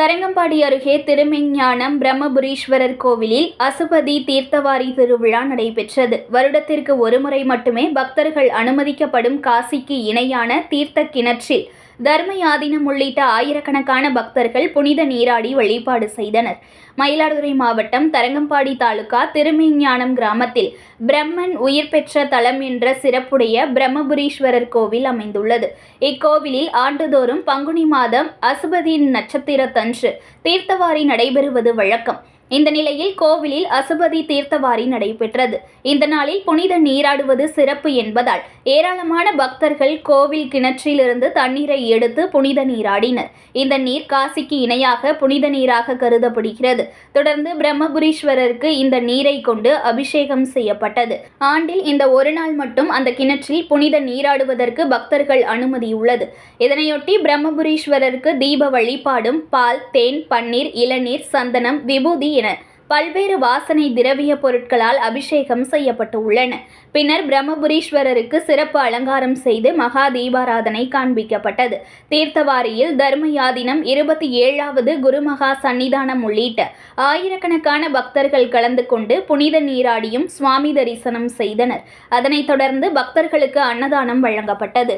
தரங்கம்பாடி அருகே திருமெஞ்ஞானம் பிரம்மபுரீஸ்வரர் கோவிலில் அசுபதி தீர்த்தவாரி திருவிழா நடைபெற்றது. வருடத்திற்கு ஒருமுறை மட்டுமே பக்தர்கள் அனுமதிக்கப்படும் காசிக்கு இணையான தீர்த்த கிணற்றில் தர்மயாதினம் உள்ளிட்ட ஆயிரக்கணக்கான பக்தர்கள் புனித நீராடி வழிபாடு செய்தனர். மயிலாடுதுறை மாவட்டம் தரங்கம்பாடி தாலுகா திருமெஞ்ஞானம் கிராமத்தில் பிரம்மன் உயிர் பெற்ற தலம் என்ற சிறப்புடைய பிரம்மபுரீஸ்வரர் கோவில் அமைந்துள்ளது. இக்கோவிலில் ஆண்டுதோறும் பங்குனி மாதம் அசுபதி நட்சத்திரத்தன்று தீர்த்தவாரி நடைபெறுவது வழக்கம். இந்த நிலையில் கோவிலில் அசுபதி தீர்த்தவாரி நடைபெற்றது. இந்த நாளில் புனித நீராடுவது சிறப்பு என்பதால் ஏராளமான பக்தர்கள் கோவில் கிணற்றிலிருந்து தண்ணீரை எடுத்து புனித நீராடினர். இந்த நீர் காசிக்கு இணையாக புனித நீராக கருதப்படுகிறது. தொடர்ந்து பிரம்மபுரீஸ்வரருக்கு இந்த நீரை கொண்டு அபிஷேகம் செய்யப்பட்டது. ஆண்டில் இந்த ஒரு நாள் மட்டும் அந்த கிணற்றில் புனித நீராடுவதற்கு பக்தர்கள் அனுமதி உள்ளது. இதனையொட்டி பிரம்மபுரீஸ்வரருக்கு தீப வழிபாடும் பால் தேன் பன்னீர் இளநீர் சந்தனம் விபூதி என பல்வேறு வாசனை திரவிய பொருட்களால் அபிஷேகம் செய்யப்பட்டு உள்ளன பின்னர் பிரம்மபுரீஸ்வரருக்கு சிறப்பு அலங்காரம் செய்து மகா தீபாராதனை காண்பிக்கப்பட்டது. தீர்த்தவாரியில் தர்மயாதினம் இருபத்தி ஏழாவது குருமகா சன்னிதானம் உள்ளிட்ட ஆயிரக்கணக்கான பக்தர்கள் கலந்து கொண்டு புனித நீராடியும் சுவாமி தரிசனம் செய்தனர். அதனைத் தொடர்ந்து பக்தர்களுக்கு அன்னதானம் வழங்கப்பட்டது.